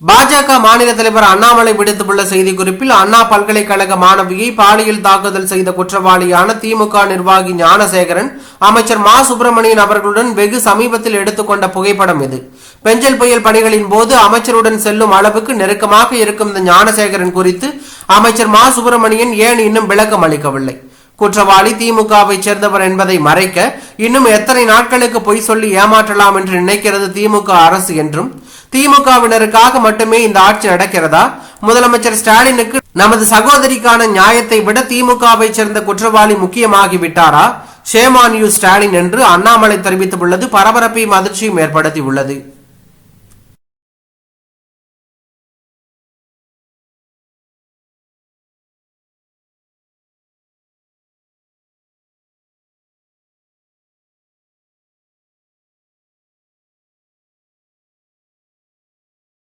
பாஜக மாநில தலைவர் அண்ணாமலை விடுத்துள்ள செய்திக்குறிப்பில் அண்ணா பல்கலைக்கழக மாணவியை பாலியல் தாக்குதல் செய்த குற்றவாளியான திமுக நிர்வாகி ஞானசேகரன் அமைச்சர் மா. சுப்பிரமணியன் அவர்களுடன் வெகு சமீபத்தில் எடுத்துக்கொண்ட புகைப்படம் இது. பெஞ்சல் புயல் பணிகளின் போது அமைச்சருடன் செல்லும் அளவுக்கு நெருக்கமாக இருக்கும் இந்த ஞானசேகரன் குறித்து அமைச்சர் மா. சுப்பிரமணியன் ஏன் இன்னும் விளக்கம் அளிக்கவில்லை? குற்றவாளி திமுகவை சேர்ந்தவர் என்பதை மறைக்க இன்னும் எத்தனை நாட்களுக்கு பொய் சொல்லி ஏமாற்றலாம் என்று நினைக்கிறது திமுக அரசு என்றும் திமுகவினருக்காக மட்டுமே இந்த ஆட்சி நடக்கிறதா? முதலமைச்சர் ஸ்டாலினுக்கு நமது சகோதரிக்கான நியாயத்தை விட திமுகவை சேர்ந்த குற்றவாளி முக்கியமாகி விட்டாரா? ஷேமான் யூ ஸ்டாலின் என்று அண்ணாமலை தெரிவித்துள்ளது. பரபரப்பையும் அதிர்ச்சியும் ஏற்படுத்தியுள்ளது.